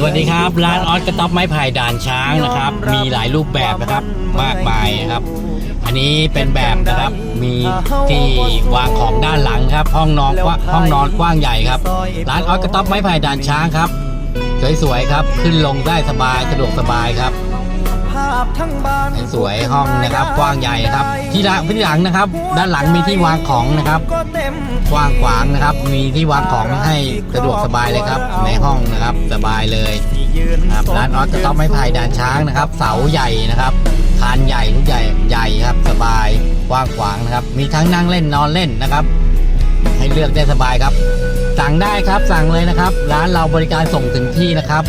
สวัสดีครับร้านออสกระต๊อบไม้ไผ่ด่านช้างนะครับ มีหลายรูปแบบนะครับมากมายนะครับ อันนี้เป็นแบบนะครับมีที่วางของด้านหลังครับ ห้องนอนกว้างห้องนอนกว้างใหญ่ครับ ร้านออสกระต๊อบไม้ไผ่ด่านช้างครับ สวยๆครับขึ้นลงได้สบายสะดวกสบายครับภาพทั้งบ้านสวยห้องนะครับกว้างใหญ่นะครับ ที่หลังที่หลังนะครับ ด้านหลังมีที่วางของนะครับ กว้างขวางนะครับ มีที่วางของให้สะดวกสบายเลยครับ ในห้องนะครับสบายเลยครับร้านออสกระต๊อบไม้ไผ่ด่านช้างนะครับ เสาใหญ่นะครับคานใหญ่ทุกใหญ่ใหญ่ครับ สบายกว้างขวางนะครับ มีทั้งนั่งเล่นนอนเล่นนะครับ ให้เลือกได้สบายครับ สั่งได้ครับสั่งเลยนะครับ ร้านเราบริการส่งถึงที่นะครับ